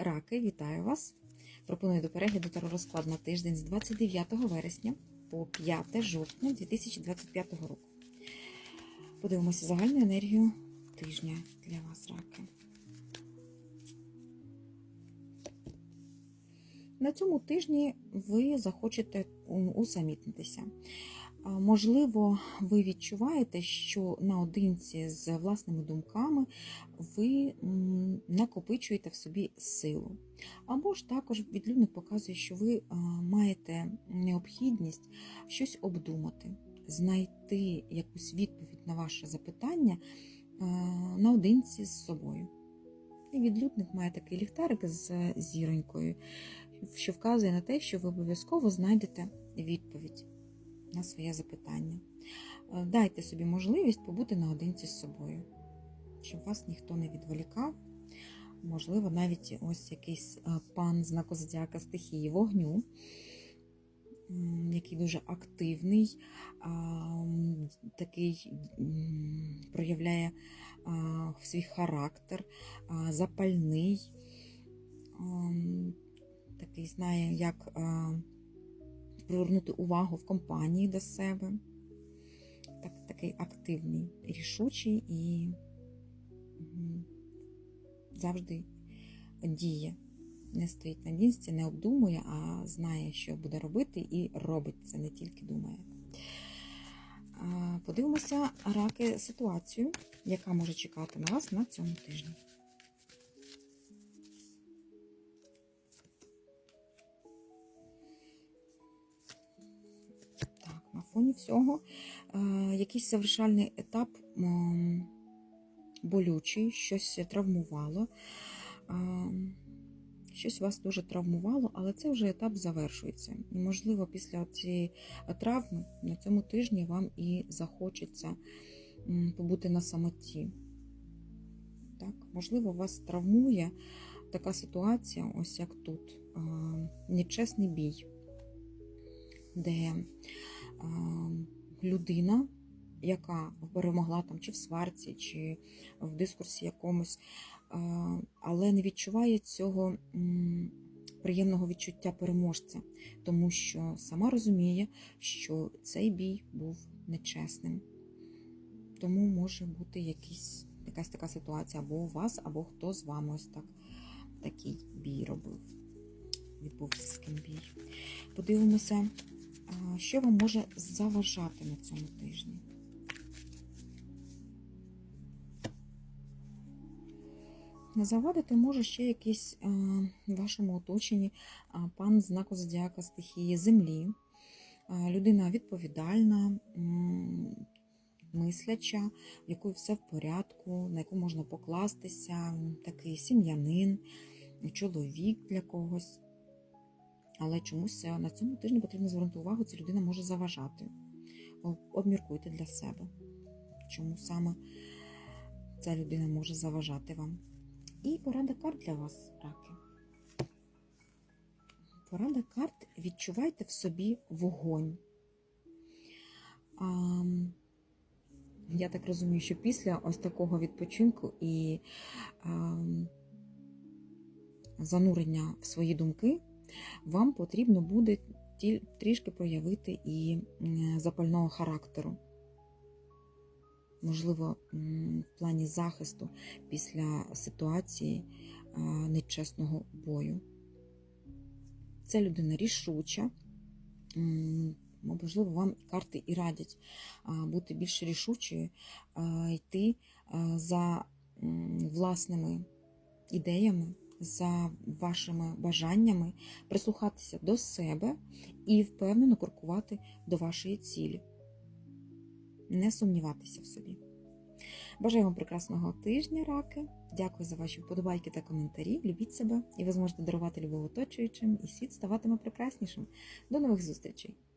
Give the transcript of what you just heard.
Раки, вітаю вас! Пропоную до перегляду розклад на тиждень з 29 вересня по 5 жовтня 2025 року. Подивимося загальну енергію тижня для вас, раки. На цьому тижні ви захочете усамітнитися. Можливо, ви відчуваєте, що наодинці з власними думками ви накопичуєте в собі силу. Або ж також відлюдник показує, що ви маєте необхідність щось обдумати, знайти якусь відповідь на ваше запитання наодинці з собою. І відлюдник має такий ліхтарик з зіронькою, що вказує на те, що ви обов'язково знайдете відповідь на своє запитання. Дайте собі можливість побути наодинці з собою, щоб вас ніхто не відволікав. Можливо, навіть ось якийсь пан знаку зодіака стихії вогню, який дуже активний, такий проявляє свій характер, запальний, такий знає, як привернути увагу в компанії до себе. Так, Такий активний, рішучий і завжди діє. Не стоїть на місці, не обдумує, а знає, що буде робити, і робить це, не тільки думає. Подивимося, раки, ситуацію, яка може чекати на вас на цьому тижні. Фоні всього якийсь завершальний етап болючий, щось травмувало, щось вас дуже травмувало, але це вже етап завершується. І, можливо, після цієї травми на цьому тижні вам і захочеться побути на самоті. Так? Можливо, вас травмує така ситуація, ось як тут, нечесний бій, де людина, яка перемогла там чи в сварці, чи в дискурсі якомусь, але не відчуває цього приємного відчуття переможця, тому що сама розуміє, що цей бій був нечесним. Тому може бути якісь, якась така ситуація або у вас, або хто з вами ось так такий бій робив. Відбувся з ким бій. Подивимося що вам може заважати на цьому тижні? Завадити може ще якийсь в вашому оточенні пан знаку зодіака стихії землі, людина відповідальна, мисляча, в якої все в порядку, на яку можна покластися, такий сім'янин, чоловік для когось. Але чомусь е, на цьому тижні потрібно звернути увагу, ця людина може заважати. Обміркуйте для себе, чому саме ця людина може заважати вам. І порада карт для вас, раки. Порада карт відчувайте в собі вогонь. А, я так розумію, що після ось такого відпочинку і а, занурення в свої думки вам потрібно буде трішки проявити і запального характеру. Можливо, в плані захисту після ситуації нечесного бою. Ця людина рішуча, можливо, вам карти і радять бути більш рішучою, йти за власними ідеями за вашими бажаннями, прислухатися до себе і впевнено крокувати до вашої цілі. Не сумніватися в собі. Бажаю вам прекрасного тижня, раки. Дякую за ваші вподобайки та коментарі. Любіть себе, і ви зможете дарувати любов оточуючим, і світ ставатиме прекраснішим. До нових зустрічей!